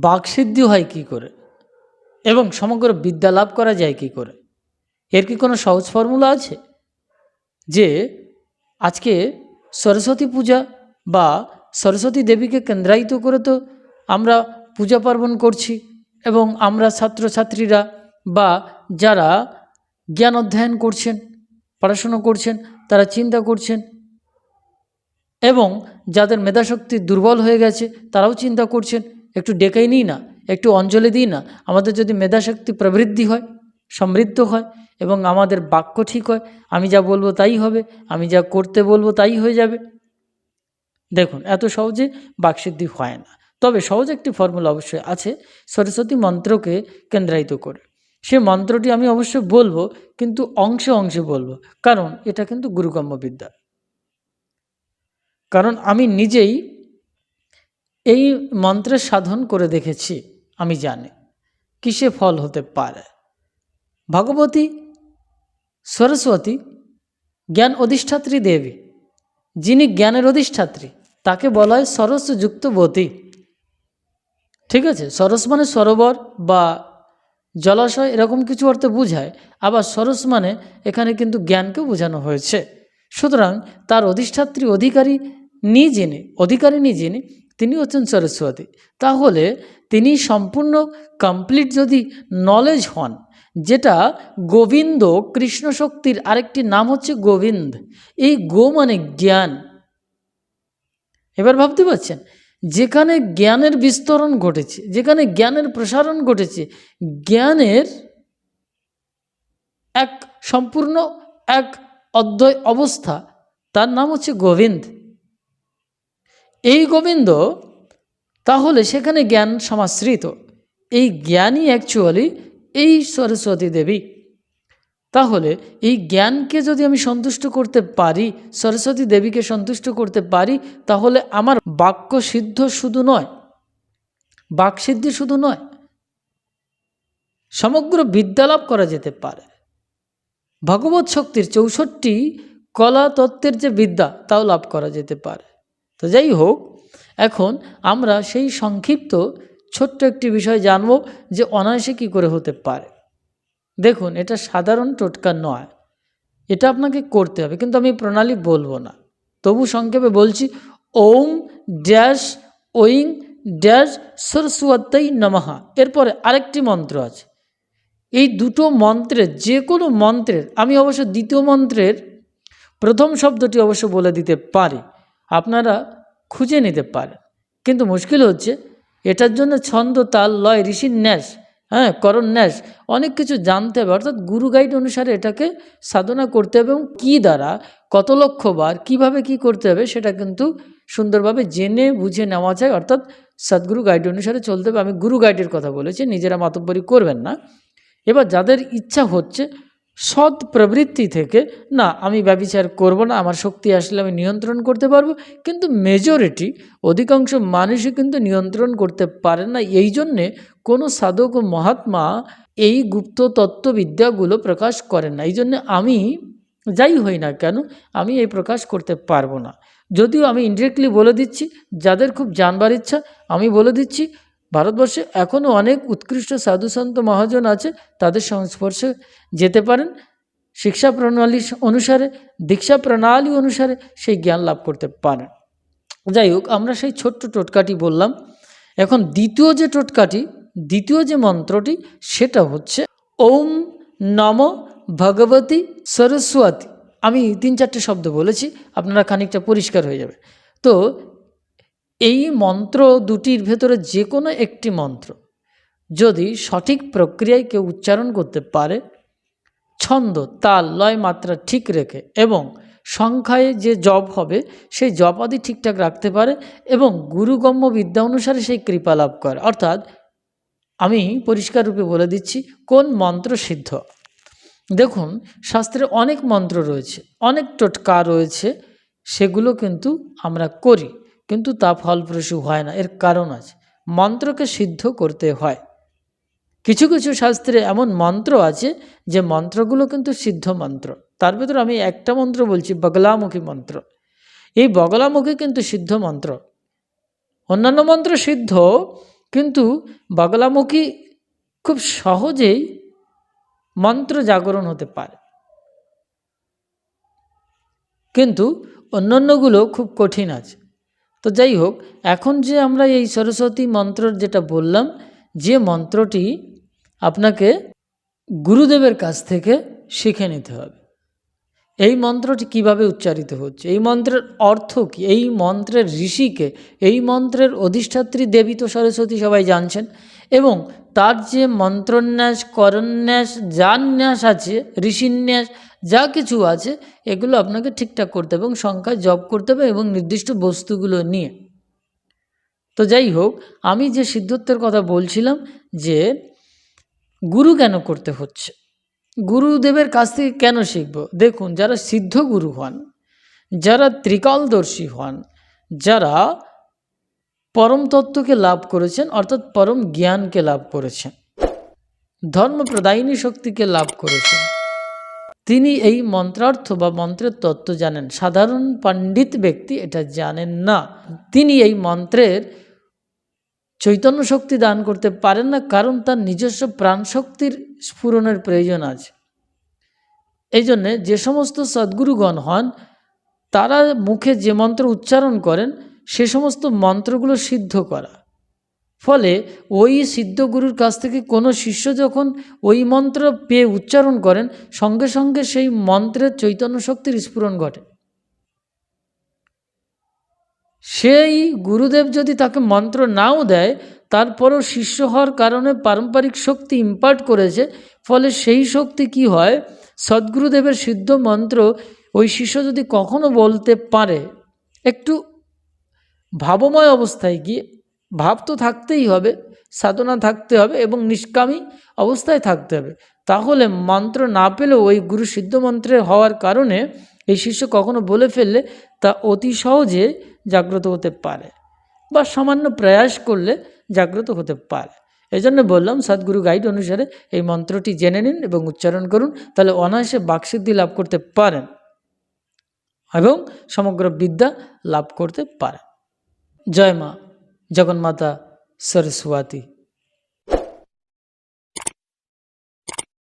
বাকসিদ্ধি হয় কি করে? এবং সমগ্র বিদ্যা লাভ করা যায় কি করে? এর কি কোনো সহজ ফর্মুলা আছে? যে আজকে সরস্বতী পূজা বা সরস্বতী দেবীকে কেন্দ্রায়িত করে তো আমরা পূজা পার্বণ করছি এবং আমরা ছাত্রছাত্রীরা বা যারা জ্ঞান অধ্যয়ন করছেন, পড়াশুনো করছেন, তারা চিন্তা করছেন এবং যাদের মেধাশক্তি দুর্বল হয়ে গেছে, তারাও চিন্তা করছেন একটু ডেকেই নিই না, একটু অঞ্জলি দিই না। আমাদের যদি মেধাশক্তি প্রবৃদ্ধি হয়, সমৃদ্ধ হয় এবং আমাদের বাক্য ঠিক হয়, আমি যা বলব তাই হবে, আমি যা করতে বলব তাই হয়ে যাবে। দেখুন, এত সহজে বাকসিদ্ধি হয় না। তবে সহজ একটি ফর্মুলা অবশ্যই আছে, সরস্বতী মন্ত্রকে কেন্দ্রায়িত করে। সে মন্ত্রটি আমি অবশ্যই বলব, কিন্তু অংশে অংশে বলব, কারণ এটা কিন্তু গুরুগম্য বিদ্যা। কারণ আমি নিজেই এই মন্ত্রের সাধন করে দেখেছি, আমি জানি। কিসে ফল হতে পারে? ভগবতী, সরস্বতী, জ্ঞান অধিষ্ঠাত্রী দেবী, যিনি জ্ঞানের অধিষ্ঠাত্রী, তাকে বলা হয় সরসযুক্তবতী। ঠিক আছে, সরস মানে সরোবর বা জলাশয়, এরকম কিছু অর্থে বোঝায়, আবার সরস মানে এখানে কিন্তু জ্ঞানকে বোঝানো হয়েছে। সুতরাং তার অধিষ্ঠাত্রী অধিকারী নি যিনি, অধিকারিণী যিনি তিনি হচ্ছেন সরস্বতী। তাহলে তিনি সম্পূর্ণ কমপ্লিট যদি নলেজ হন, যেটা গোবিন্দ কৃষ্ণ শক্তির আরেকটি নাম হচ্ছে গোবিন্দ। এই গো মানে জ্ঞান। এবার ভাবতে পারছেন, যেখানে জ্ঞানের বিস্তরণ ঘটেছে, যেখানে জ্ঞানের প্রসারণ ঘটেছে, জ্ঞানের এক সম্পূর্ণ এক অদ্বয় অবস্থা, তার নাম হচ্ছে গোবিন্দ। এই গোবিন্দ, তাহলে সেখানে জ্ঞান সমাশ্রিত। এই জ্ঞানই অ্যাকচুয়ালি এই সরস্বতী দেবী। তাহলে এই জ্ঞানকে যদি আমি সন্তুষ্ট করতে পারি, সরস্বতী দেবীকে সন্তুষ্ট করতে পারি, তাহলে আমার বাক্য সিদ্ধ শুধু নয় বাকসিদ্ধি শুধু নয়, সমগ্র বিদ্যালাভ করা যেতে পারে। ভগবত শক্তির চৌষট্টি কলা তত্ত্বের যে বিদ্যা, তাও লাভ করা যেতে পারে। তো যাই হোক, এখন আমরা সেই সংক্ষিপ্ত ছোট্ট একটি বিষয় জানব যে অনায়াসে কী করে হতে পারে। দেখুন, এটা সাধারণ টোটকা নয়। এটা আপনাকে করতে হবে, কিন্তু আমি প্রণালী বলব না। তবু সংক্ষেপে বলছি, ওম ড্যাশ ওইং ড্যাশ সরস্বতী নমহা এরপরে আরেকটি মন্ত্র আছে। এই দুটো মন্ত্রের, যে কোনো মন্ত্রের, আমি অবশ্য দ্বিতীয় মন্ত্রের প্রথম শব্দটি অবশ্য বলে দিতে পারি। আপনারা খুঁজে নিতে পারেন। কিন্তু মুশকিল হচ্ছে, এটার জন্য ছন্দ, তাল, লয় ঋষির ন্যাস হ্যাঁ করণ ন্যাস, অনেক কিছু জানতে হবে। অর্থাৎ গুরু গাইড অনুসারে এটাকে সাধনা করতে হবে এবং কী দ্বারা, কত লক্ষ বার, কীভাবে কী করতে হবে সেটা কিন্তু সুন্দরভাবে জেনে, বুঝে নেওয়া যায়। অর্থাৎ সদ্গুরু গাইড অনুসারে চলতে হবে। আমি গুরু গাইডের কথা বলেছি, নিজেরা মাতব্বরি করবেন না। এবার যাদের ইচ্ছা হচ্ছে সৎ প্রবৃত্তি থেকে, না, আমি ব্যবচার করব না, আমার শক্তি আসলে আমি নিয়ন্ত্রণ করতে পারব। কিন্তু মেজরিটি অধিকাংশ মানুষই কিন্তু নিয়ন্ত্রণ করতে পারে না। এই জন্যে কোনো সাধক ও মহাত্মা এই গুপ্ত তত্ত্ববিদ্যাগুলো প্রকাশ করেন না। এই জন্যে আমি, যাই হই না কেন, আমি এই প্রকাশ করতে পারব না। যদিও আমি ইনডিরেক্টলি বলে দিচ্ছি, যাদের খুব জানবার ইচ্ছা, আমি বলে দিচ্ছি ভারতবর্ষে এখনও অনেক উৎকৃষ্ট সাধুসন্ত মহাজন আছে, তাদের সংস্পর্শে যেতে পারেন। শিক্ষা প্রণালী অনুসারে, দীক্ষা প্রণালী অনুসারে সেই জ্ঞান লাভ করতে পারেন। যাই হোক, আমরা সেই ছোট্ট টোটকাটি বললাম। এখন দ্বিতীয় যে টোটকাটি, দ্বিতীয় যে মন্ত্রটি, সেটা হচ্ছে, ওম নম ভগবতী সরস্বতী। আমি তিন চারটে শব্দ বলেছি, আপনারা খানিকটা পরিষ্কার হয়ে যাবে। তো এই মন্ত্র দুটির ভেতরে যে কোনো একটি মন্ত্র, যদি সঠিক প্রক্রিয়ায় কেউ উচ্চারণ করতে পারে, ছন্দ, তাল, লয় মাত্রা ঠিক রেখে এবং সংখ্যায় যে জপ হবে, সেই জপ আদি ঠিকঠাক রাখতে পারে এবং গুরুগম্য বিদ্যা অনুসারে সেই কৃপা লাভ করে। অর্থাৎ আমি পরিষ্কার রূপে বলে দিচ্ছি, কোন মন্ত্র সিদ্ধ? দেখুন, শাস্ত্রে অনেক মন্ত্র রয়েছে, অনেক টোটকা রয়েছে, সেগুলো কিন্তু আমরা করি। কিন্তু তা ফলপ্রসূ হয় না, এর কারণ আছে। মন্ত্রকে সিদ্ধ করতে হয়। কিছু কিছু শাস্ত্রে এমন মন্ত্র আছে যে মন্ত্রগুলো কিন্তু সিদ্ধ মন্ত্র। তার ভেতর আমি একটা মন্ত্র বলছি, বগলামুখী মন্ত্র। এই বগলামুখী কিন্তু সিদ্ধ মন্ত্র। অন্যান্য মন্ত্র সিদ্ধ, কিন্তু বগলামুখী খুব সহজেই মন্ত্র জাগরণ হতে পারে। কিন্তু অন্যান্যগুলো খুব কঠিন আছে। তো যাই হোক, এখন যে আমরা এই সরস্বতী মন্ত্র যেটা বললাম, যে মন্ত্রটি আপনাকে গুরুদেবের কাছ থেকে শিখে নিতে হবে। এই মন্ত্রটি কীভাবে উচ্চারিত হচ্ছে? এই মন্ত্রের অর্থ কি? এই মন্ত্রের ঋষিকে এই মন্ত্রের অধিষ্ঠাত্রী দেবী তো সরস্বতী সবাই জানছেন। এবং তার যে মন্ত্রন্যাস, করন্যাস যান্যাস আছে, ঋষিন্যাস যা কিছু আছে, এগুলো আপনাকে ঠিকঠাক করতে হবে এবং সংখ্যায় জব করতে হবে এবং নির্দিষ্ট বস্তুগুলো নিয়ে। তো যাই হোক, আমি যে সিদ্ধত্বের কথা বলছিলাম যে গুরু কেন করতে হচ্ছে? গুরুদেবের কাছ থেকে কেন শিখব? দেখুন, যারা সিদ্ধ গুরু হন, যারা ত্রিকালদর্শী হন, যারা পরম তত্ত্বকে লাভ করেছেন, অর্থাৎ পরম জ্ঞানকে লাভ করেছেন, ধর্মপ্রদায়িনী শক্তিকে লাভ করেছেন তিনি এই মন্ত্রার্থ বা মন্ত্রের তত্ত্ব জানেন। সাধারণ পণ্ডিত ব্যক্তি এটা জানেন না। তিনি এই মন্ত্রের চৈতন্য শক্তি দান করতে পারেন না, কারণ তার নিজস্ব প্রাণশক্তির স্ফুরণের প্রয়োজন আছে। এই জন্যে যে সমস্ত সদ্গুরুগণ হন, তারা মুখে যে মন্ত্র উচ্চারণ করেন, সে সমস্ত মন্ত্রগুলো সিদ্ধ করা। ফলে ওই সিদ্ধ গুরুর কাছ থেকে কোনো শিষ্য যখন ওই মন্ত্র পেয়ে উচ্চারণ করেন, সঙ্গে সঙ্গে সেই মন্ত্রের চৈতন্য শক্তির স্ফুরণ ঘটে। সেই গুরুদেব যদি তাকে মন্ত্র নাও দেয়, তারপরও শিষ্য হওয়ার কারণে পারম্পরিক শক্তি ইম্পার্ট করেছে, ফলে সেই শক্তি কি হয়? সদ্গুরুদেবের সিদ্ধ মন্ত্র ওই শিষ্য যদি কখনো বলতে পারে, একটু ভাবময় অবস্থায় গিয়ে ভাব তো থাকতেই হবে, সাধনা থাকতে হবে এবং নিষ্কামী অবস্থায় থাকতে হবে। তাহলে মন্ত্র না পেলেও ওই গুরু সিদ্ধ মন্ত্রের হওয়ার কারণে এই শিষ্য কখনো বলে ফেললে তা অতি সহজে জাগ্রত হতে পারে বা সামান্য প্রয়াস করলে জাগ্রত হতে পারে। এই জন্য বললাম, সদ্গুরু গাইড অনুসারে এই মন্ত্রটি জেনে নিন এবং উচ্চারণ করুন, তাহলে অনায়াসে বাকসিদ্ধি লাভ করতে পারেন এবং সমগ্র বিদ্যা লাভ করতে পারেন। জয় মা। জগন্মাতা সরস্বতী